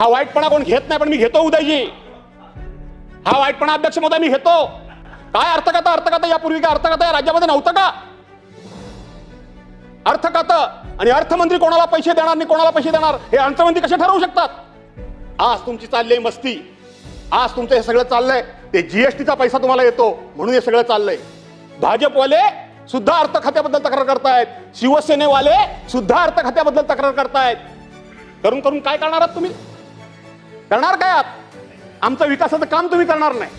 हा वाईटपणा कोण घेत नाही पण मी घेतो उदयजी. हा वाईटपणा अध्यक्ष महोदय मी घेतो. काय अर्थकथा अर्थकथा यापूर्वी काय? अर्थकथा या राज्यामध्ये नव्हतं का? अर्थकथा. आणि अर्थमंत्री कोणाला पैसे देणार नाही कोणाला पैसे देणार? हे अर्थमंत्री कसे ठरवू शकतात? आज तुमची चालली आहे मस्ती. आज तुमचं हे सगळं चाललंय. ते जीएसटीचा पैसा तुम्हाला येतो म्हणून हे सगळं चाललंय. भाजपवाले सुद्धा अर्थ खात्याबद्दल तक्रार करतायत. शिवसेनेवाले सुद्धा अर्थ खात्याबद्दल तक्रार करतायत. करून करून काय करणार आहात तुम्ही? करणार काय आहात? आमचं विकासाचं काम तुम्ही करणार नाही.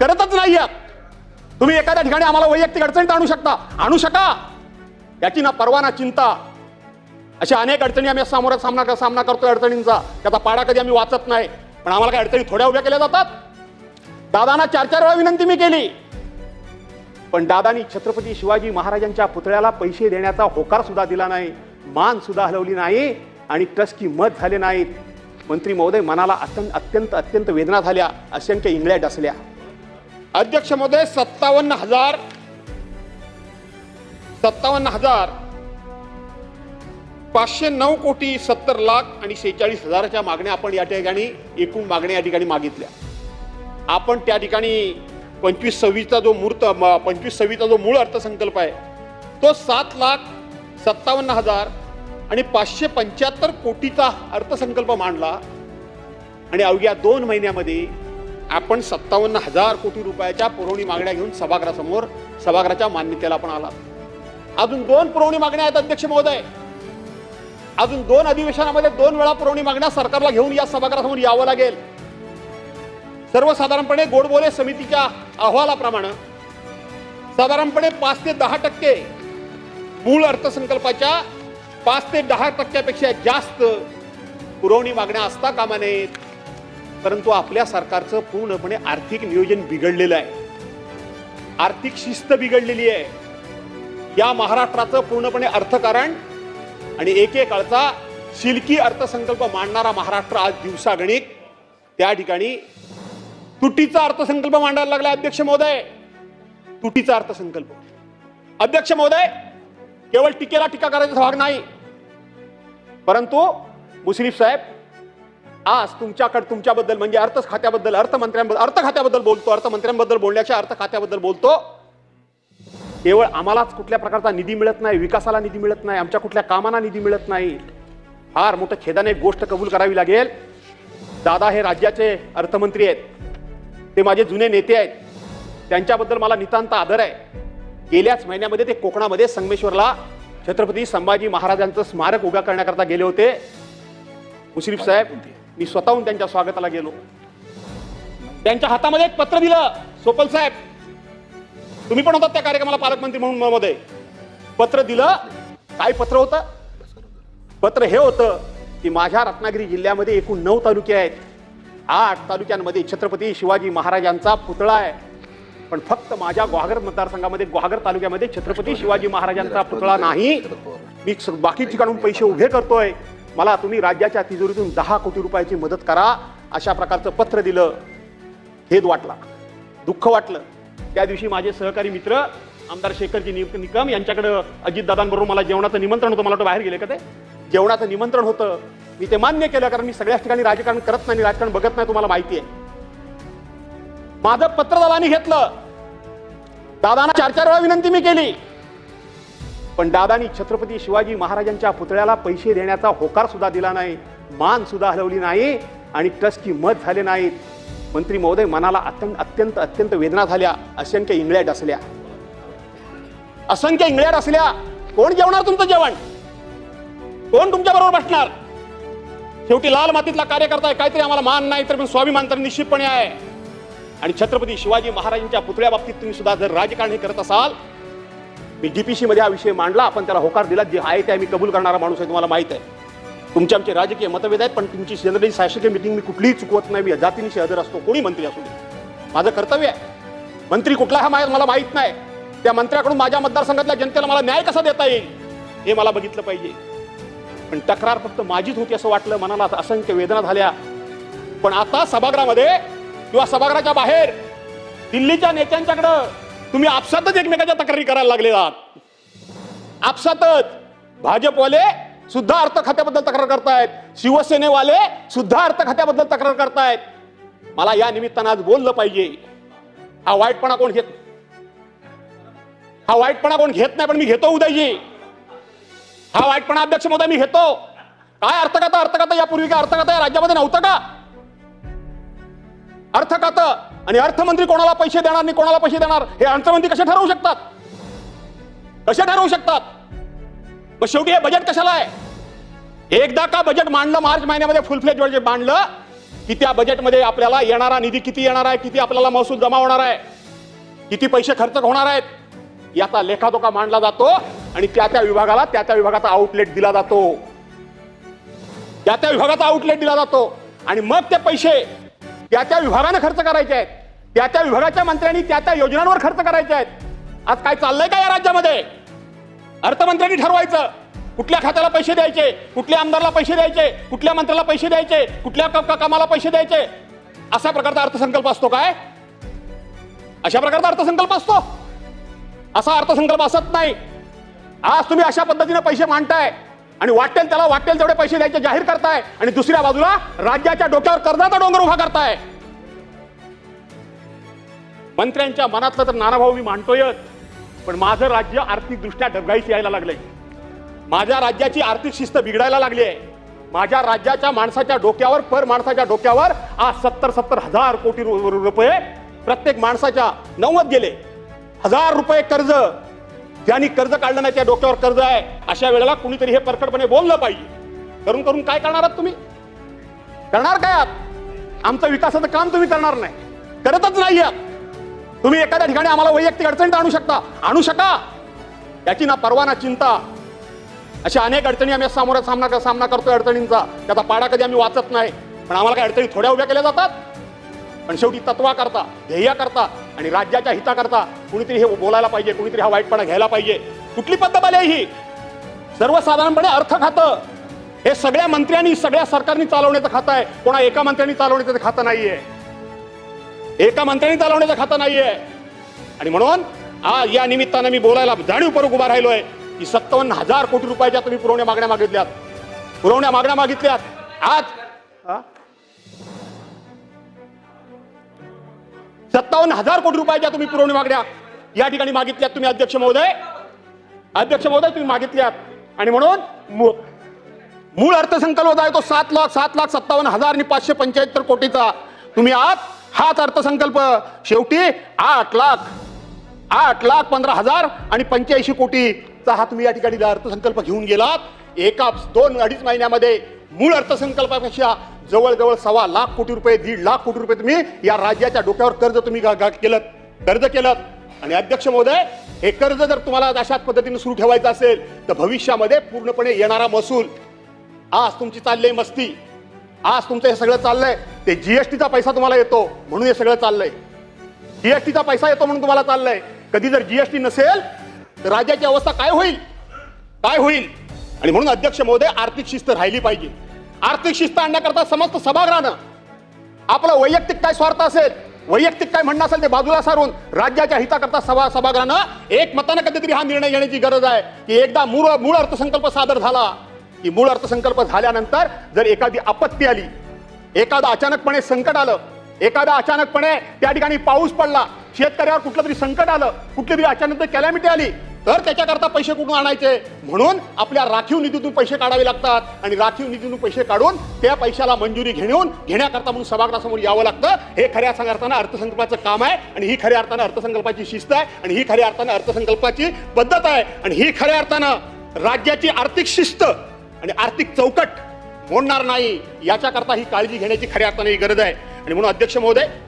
करतच नाही आहात. तुम्ही एखाद्या ठिकाणी आम्हाला वैयक्तिक अडचणीत आणू शकता. आणू शका. याची ना परवा ना चिंता. अशा अनेक अडचणी आम्ही सामोरा सामना सामना करतोय अडचणींचा. त्याचा पाडा कधी आम्ही वाचत नाही. पण आम्हाला काय अडचणी थोड्या उभ्या केल्या जातात. दादांना चार चार वेळा विनंती मी केली. पण दादानी छत्रपती शिवाजी महाराजांच्या पुतळ्याला पैसे देण्याचा होकार सुद्धा दिला नाही. मान सुद्धा हलवली नाही. आणि ट्रस्टची मत झाले नाहीत. मंत्री महोदय मनाला अत्यंत अत्यंत अत्यंत वेदना झाल्या असंख्य इंगळ्या डसल्या. अध्यक्ष महोदय सत्तावन्न हजार सत्तावन्न हजार पाचशे नऊ कोटी सत्तर लाख आणि शेहेचाळीस हजाराच्या मागण्या आपण या ठिकाणी एकूण मागण्या या ठिकाणी मागितल्या. आपण त्या ठिकाणी पंचवीस सव्वीसचा जो मूर्त पंचवीस सव्वीसचा जो मूळ अर्थसंकल्प आहे तो सात लाख सत्तावन्न हजार आणि पाचशे पंच्याहत्तर कोटीचा अर्थसंकल्प मांडला. आणि अवघ्या दोन महिन्यामध्ये आपण सत्तावन्न हजार कोटी रुपयाच्या पुरवणी मागण्या घेऊन सभागृहासमोर सभागृहाच्या मान्यतेला आपण आला अजून दोन पुरवणी मागण्या आहेत अध्यक्ष महोदय. अजून दोन अधिवेशनामध्ये दोन वेळा पुरवणी मागण्या सरकारला घेऊन या सभागृहासमोर यावं लागेल. सर्वसाधारणपणे गोडबोले समितीच्या अहवालाप्रमाणे साधारणपणे पाच ते दहा टक्के मूळ अर्थसंकल्पाच्या पाच ते दहा टक्क्यापेक्षा जास्त पुरवणी मागण्या असता कामा नयेत. परंतु आपल्या सरकारचं पूर्णपणे आर्थिक नियोजन बिघडलेलं आहे. आर्थिक शिस्त बिघडलेली आहे. या महाराष्ट्राचं पूर्णपणे अर्थकारण आणि एकेकाळचा शिल्की अर्थसंकल्प मांडणारा महाराष्ट्र आज दिवसागणिक त्या ठिकाणी तुटीचा अर्थसंकल्प मांडायला लागला अध्यक्ष महोदय. तुटीचा अर्थसंकल्प. अध्यक्ष महोदय केवळ टीकेला टीका करायचा भाग नाही. परंतु मुश्रीफ साहेब आज तुमच्याकडे तुमच्याबद्दल म्हणजे अर्थ खात्याबद्दल अर्थमंत्र्यांबद्दल अर्थ खात्याबद्दल बोलतो अर्थमंत्र्यांबद्दल बोलण्याच्या अर्थ खात्याबद्दल बोलतो. केवळ आम्हालाच कुठल्या प्रकारचा निधी मिळत नाही विकासाला निधी मिळत नाही आमच्या कुठल्या कामांना निधी मिळत नाही. फार मोठं खेदाने एक गोष्ट कबूल करावी लागेल. दादा हे राज्याचे अर्थमंत्री आहेत. ते माझे जुने नेते आहेत. त्यांच्याबद्दल मला नितांत आदर आहे. गेल्याच महिन्यामध्ये ते कोकणामध्ये संगमेश्वरला छत्रपती संभाजी महाराजांचं स्मारक उभ्या करण्याकरता गेले होते. मुश्रीफ साहेब मी स्वतःहून त्यांच्या स्वागताला गेलो. त्यांच्या हातामध्ये एक पत्र दिलं सोपल साहेब. तुम्ही पण होतात त्या कार्यक्रमाला पालकमंत्री म्हणून मध्ये पत्र दिलं काय पत्र होतं? पत्र हे होतं की माझ्या रत्नागिरी जिल्ह्यामध्ये एकूण नऊ तालुके आहेत. आठ तालुक्यांमध्ये छत्रपती शिवाजी महाराजांचा पुतळा आहे. पण फक्त माझ्या गुहागर मतदारसंघामध्ये ग्वागर तालुक्यामध्ये छत्रपती शिवाजी महाराजांचा पुतळा नाही. मी बाकी ठिकाणून पैसे उभे करतोय. मला तुम्ही राज्याच्या तिजोरीतून दहा कोटी रुपयाची मदत करा अशा प्रकारचं पत्र दिलं. खेद वाटला. दुःख वाटलं. त्या दिवशी माझे सहकारी मित्र आमदार शेखरजी निकम यांच्याकडं अजितदादांबरोबर मला जेवणाचं निमंत्रण होतं. मला वाटतं बाहेर गेले का ते? जेवणाचं निमंत्रण होतं. मी ते मान्य केलं कारण मी सगळ्याच ठिकाणी राजकारण करत नाही राजकारण बघत नाही तुम्हाला माहिती आहे. माझं पत्र दादानी घेतलं. दादांना चार चार वेळा विनंती मी केली. पण दादानी छत्रपती शिवाजी महाराजांच्या पुतळ्याला पैसे देण्याचा होकार सुद्धा दिला नाही मान सुद्धा हलवली नाही आणि ट्रस्टची मत झाले नाहीत मंत्री महोदय मनाला अत्यंत अत्यंत अत्यंत वेदना झाल्या असंख्य इंगळ्या डसल्या. असंख्य इंगळ्या डसल्या. कोण जेवणार तुमचं जेवण? कोण तुमच्या बरोबर बसणार? शेवटी लाल मातीतला कार्यकर्ता आहे काहीतरी आम्हाला मान नाही तर पण स्वाभिमान तर निश्चितपणे आहे. आणि छत्रपती शिवाजी महाराजांच्या पुतळ्या बाबतीत तुम्ही सुद्धा जर राजकारण हे करत असाल मी डीपीसी मध्ये हा विषय मांडला आपण त्याला होकार दिला जे आहे ते आम्ही कबूल करणारा माणूस आहे तुम्हाला माहीत आहे. तुमचे आमचे राजकीय मतभेद आहेत पण तुमची जनरली शासकीय मिटिंग मी कुठलीही चुकवत नाही मी जातीनिशी हजर असतो कोणी मंत्री असू दे. माझं कर्तव्य आहे. मंत्री कुठला हा मा- मला माहीत नाही. त्या मंत्र्याकडून माझ्या मतदारसंघातल्या जनतेला मला न्याय कसा देता येईल हे मला बघितलं पाहिजे. पण तक्रार फक्त माझीच होती असं वाटलं मनाला असंख्य वेदना झाल्या. पण आता सभागृहामध्ये किंवा सभागृहाच्या बाहेर दिल्लीच्या नेत्यांच्याकडं तुम्ही आपसातच एकमेकाच्या तक्रारी करायला लागले आहात. आपसातच. भाजपवाले सुद्धा अर्थ खात्याबद्दल तक्रार करतायत. शिवसेनेवाले सुद्धा अर्थ खात्याबद्दल तक्रार करतायत. मला या निमित्तानं आज बोललं पाहिजे. हा वाईटपणा कोण घेत? हा वाईटपणा कोण घेत नाही पण मी घेतो उदयजी. हा वाईटपणा अध्यक्ष महोदय मी घेतो. काय अर्थकथा अर्थकथा यापूर्वी काय अर्थकथा या राज्यामध्ये नव्हतं का? अर्थ खातं आणि अर्थमंत्री कोणाला पैसे देणार आणि कोणाला पैसे देणार? हे अर्थमंत्री कसे ठरवू शकतात? कसे ठरवू शकतात? मग शेवटी हे बजेट कशाला आहे? एकदा का बजेट मांडलं मार्च महिन्यामध्ये फुल फ्लेज बजेट मांडलं की त्या बजेटमध्ये आपल्याला येणारा निधी किती येणार आहे किती आपल्याला महसूल जमा होणार आहे किती पैसे खर्च होणार आहेत याचा लेखाजोखा मांडला जातो आणि त्या त्या विभागाला त्या त्या विभागाचा आउटलेट दिला जातो. त्या त्या विभागाचा आउटलेट दिला जातो. आणि मग ते पैसे त्या त्या विभागानं खर्च करायचे आहेत. त्या त्या विभागाच्या मंत्र्यांनी त्या त्या योजनांवर खर्च करायचे आहेत. आज काय चाललंय का या राज्यामध्ये? अर्थमंत्र्यांनी ठरवायचं. कुठल्या खात्याला पैसे द्यायचे? कुठल्या आमदारला पैसे द्यायचे? कुठल्या मंत्र्याला पैसे द्यायचे? कुठल्या कामाला पैसे द्यायचे? अशा प्रकारचा अर्थसंकल्प असतो काय? अशा प्रकारचा अर्थसंकल्प असतो? असा अर्थसंकल्प असत नाही. आज तुम्ही अशा पद्धतीने पैसे मांडताय. आणि वाटेल त्याला वाटेल तेवढे पैसे द्यायचे जाहीर करताय. आणि दुसऱ्या बाजूला राज्याच्या डोक्यावर कर्जाचा डोंगर उभा करताय. मंत्र्यांच्या मनातलं तर नानाभाऊ मी मांडतोयच पण माझं राज्य आर्थिकदृष्ट्या डबघाईस यायला लागलंय. माझ्या राज्याची आर्थिक शिस्त बिघडायला लागली आहे माझ्या राज्याच्या माणसाच्या डोक्यावर पर माणसाच्या डोक्यावर आज सत्तर सत्तर हजार कोटी रुपये प्रत्येक माणसाच्या नव्वद गेले. हजार रुपये कर्ज ज्यांनी कर्ज काढलं नाही त्या डोक्यावर कर्ज आहे. अशा वेळेला कुणीतरी हे परखडपणे बोललं पाहिजे. करून करून काय करणार आहात तुम्ही? करणार काय आहात? आमचं विकासाचं काम तुम्ही करणार नाही. करतच नाही आहात. तुम्ही एखाद्या ठिकाणी आम्हाला वैयक्तिक अडचणीत आणू शकता. आणू शका. याची ना परवाना चिंता. अशा अनेक अडचणी आम्ही सामोरा सामना सामना करतोय अडचणींचा. त्याचा पाडा कधी आम्ही वाचत नाही. पण आम्हाला काही अडचणी थोड्या उभ्या केल्या जातात. पण शेवटी तत्वाकरता करता ध्येय करता आणि राज्याच्या हिताकरता कुणीतरी हे बोलायला पाहिजे कुणीतरी हा वाईटपणा घ्यायला पाहिजे. कुठली पद्धत आली आहे ही? सर्वसाधारणपणे अर्थ खातं. हे सगळ्या मंत्र्यांनी सगळ्या सरकारनी चालवण्याचं खातं आहे. कोणा एका मंत्र्यांनी चालवण्याचं खातं नाहीये. एका मंत्र्यांनी चालवण्याचं खातं नाहीये. आणि म्हणून आज या निमित्तानं मी बोलायला जाणीवपूर्वक उभा राहिलोय की सत्तावन्न हजार कोटी रुपयाच्या तुम्ही पुरवण्या मागण्या मागितल्यात. पुरवण्या मागण्या मागितल्यात. आज सत्तावन्न हजार कोटी रुपयाच्या तुम्ही पुरवणी मागण्या या ठिकाणी मागितल्यात तुम्ही अध्यक्ष महोदय. अध्यक्ष महोदय तुम्ही मागितल्यात. आणि म्हणून मू- मूळ अर्थसंकल्प आहे तो सात लाख सात लाख सत्तावन्न हजार आणि पाचशे पंच्याहत्तर कोटीचा. तुम्ही आज हाच अर्थसंकल्प. शेवटी आठ लाख आठ लाख पंधरा हजार आणि पंच्याऐंशी कोटीचा हा तुम्ही या ठिकाणी अर्थसंकल्प घेऊन गेलात. एका दोन अडीच महिन्यामध्ये मूळ अर्थसंकल्पापेक्षा जवळजवळ सव्वा लाख कोटी रुपये दीड लाख कोटी रुपये तुम्ही या राज्याच्या डोक्यावर कर्ज तुम्ही केलं कर्ज केलं आणि अध्यक्ष महोदय हे कर्ज जर तुम्हाला अशाच पद्धतीने सुरू ठेवायचं असेल तर भविष्यामध्ये पूर्णपणे येणारा महसूल. आज तुमची चालली आहे मस्ती. आज तुमचं हे सगळं चाललंय. ते जीएसटीचा पैसा तुम्हाला येतो म्हणून हे सगळं चाललंय. जीएसटीचा पैसा येतो म्हणून तुम्हाला चाललंय. कधी जर जीएसटी नसेल तर राज्याची अवस्था काय होईल? काय होईल? आणि म्हणून अध्यक्ष महोदय आर्थिक शिस्त राहिली पाहिजे. आर्थिक शिस्त आणण्याकरता समस्त सभागृहानं आपलं वैयक्तिक काय स्वार्थ असेल वैयक्तिक काय म्हणणं असेल ते बाजूला सारून राज्याच्या हिताकरता सभा सभागृहानं एक मतानं कधीतरी हा निर्णय घेण्याची गरज आहे. की एकदा मूळ मूळ अर्थसंकल्प सादर झाला की मूळ अर्थसंकल्प झाल्यानंतर जर एखादी आपत्ती आली एखादं अचानकपणे संकट आलं एखादा अचानकपणे त्या ठिकाणी पाऊस पडला शेतकऱ्यावर कुठलं तरी संकट आलं कुठली तरी अचानक कॅलॅमिटी आली तर त्याच्याकरता पैसे कुठून आणायचे? म्हणून आपल्या राखीव निधीतून पैसे काढावे लागतात. आणि राखीव निधीतून पैसे काढून त्या पैशाला मंजुरी घेऊन घेण्याकरता म्हणून सभागृहासमोर यावं लागतं. हे खऱ्या अर्थानं अर्थसंकल्पाचं काम आहे. आणि ही खऱ्या अर्थानं अर्थसंकल्पाची शिस्त आहे. आणि ही खऱ्या अर्थानं अर्थसंकल्पाची पद्धत आहे. आणि ही खऱ्या अर्थानं राज्याची आर्थिक शिस्त आणि आर्थिक चौकट मोडणार नाही. याच्याकरता ही काळजी घेण्याची खऱ्या अर्थाने ही गरज आहे. आणि म्हणून अध्यक्ष महोदय